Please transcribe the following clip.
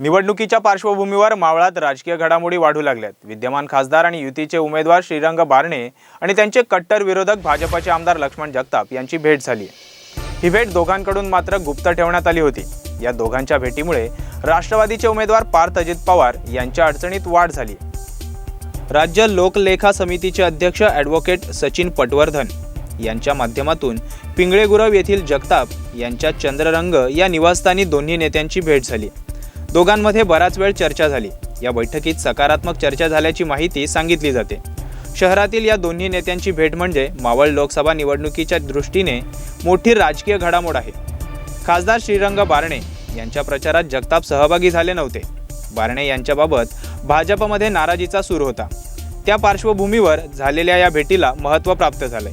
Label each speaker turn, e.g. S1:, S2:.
S1: निवडणुकीच्या पार्श्वभूमीवर मावळात राजकीय घडामोडी वाढू लागल्यात. विद्यमान खासदार आणि युतीचे उमेदवार श्रीरंग बारणे आणि त्यांचे कट्टर विरोधक भाजपाचे आमदार लक्ष्मण जगताप यांची भेट झाली ही भेट दोघांकडून मात्र गुप्त ठेवण्यात आली होती. या दोघांच्या भेटीमुळे राष्ट्रवादीचे उमेदवार पार्थ अजित पवार यांच्या अडचणीत वाढ झाली राज्य लोकलेखा समितीचे अध्यक्ष ॲडव्होकेट सचिन पटवर्धन यांच्या माध्यमातून पिंगळेगुरव येथील जगताप यांच्या चंद्ररंग या निवासस्थानी दोन्ही नेत्यांची भेट झाली दोघांमध्ये बराच वेळ चर्चा झाली. या बैठकीत सकारात्मक चर्चा झाल्याची माहिती सांगितली जाते. शहरातील या दोन्ही नेत्यांची भेट म्हणजे मावळ लोकसभा निवडणुकीच्या दृष्टीने मोठी राजकीय घडामोड आहे. खासदार श्रीरंग बारणे यांच्या प्रचारात जगताप सहभागी झाले नव्हते. बारणे यांच्याबाबत भाजपमध्ये नाराजीचा सूर होता. त्या पार्श्वभूमीवर झालेल्या या भेटीला महत्त्व प्राप्त झालंय.